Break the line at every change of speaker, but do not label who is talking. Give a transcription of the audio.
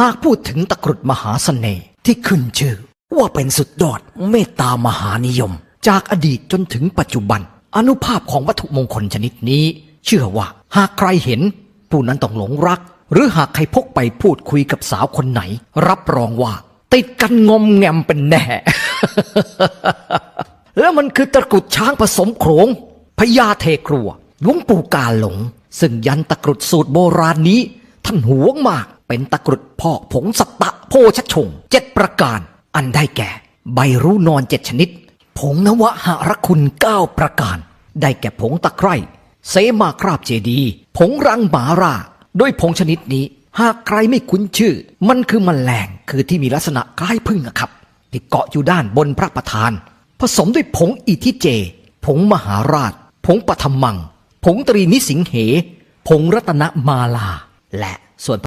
หากพูดถึงตะกรุดมหาสเสน่ห์ที่ขึ้นชื่อ ว่าเป็นสุดยอดเมตตามหานิยม จากอดีตจนถึงปัจจุบัน อนุภาพของวัตถุมงคลชนิดนี้ เชื่อว่าหากใครเห็น ผู้นั้นต้องหลงรัก หรือหากใครพกไปพูดคุยกับสาวคนไหน รับรองว่า ติดกันงมแงมเป็นแน่ แล้วมันคือตะกรุดช้างผสมโขงพญาเทครัวหลวงปู่กาหลง ซึ่งยันตะกรุดสูตรโบราณนี้ ท่านหวงมากเป็นตะกรุดพอกผงสัตตะโพชฌงเจ็ดประการ อันได้แก่ ใบรู้นอนเจ็ดชนิด ผงนวหารคุณเก้าประการ ได้แก่ผงตะไคร่เสมาคราบเจดี ผงรังหมาราโดยผงชนิดนี้ หากใครไม่คุ้นชื่อ มันคือมแมลงคือที่มีลักษณะคล้ายพึ่งอะครับ ที่เกาะอยู่ด้านบนพระประธาน ผสมด้วยผงอิทิเจ ผงมหาราช ผงปฐมัง ผงตรีนิสิงเห ผงรัตนมาลา และส่วน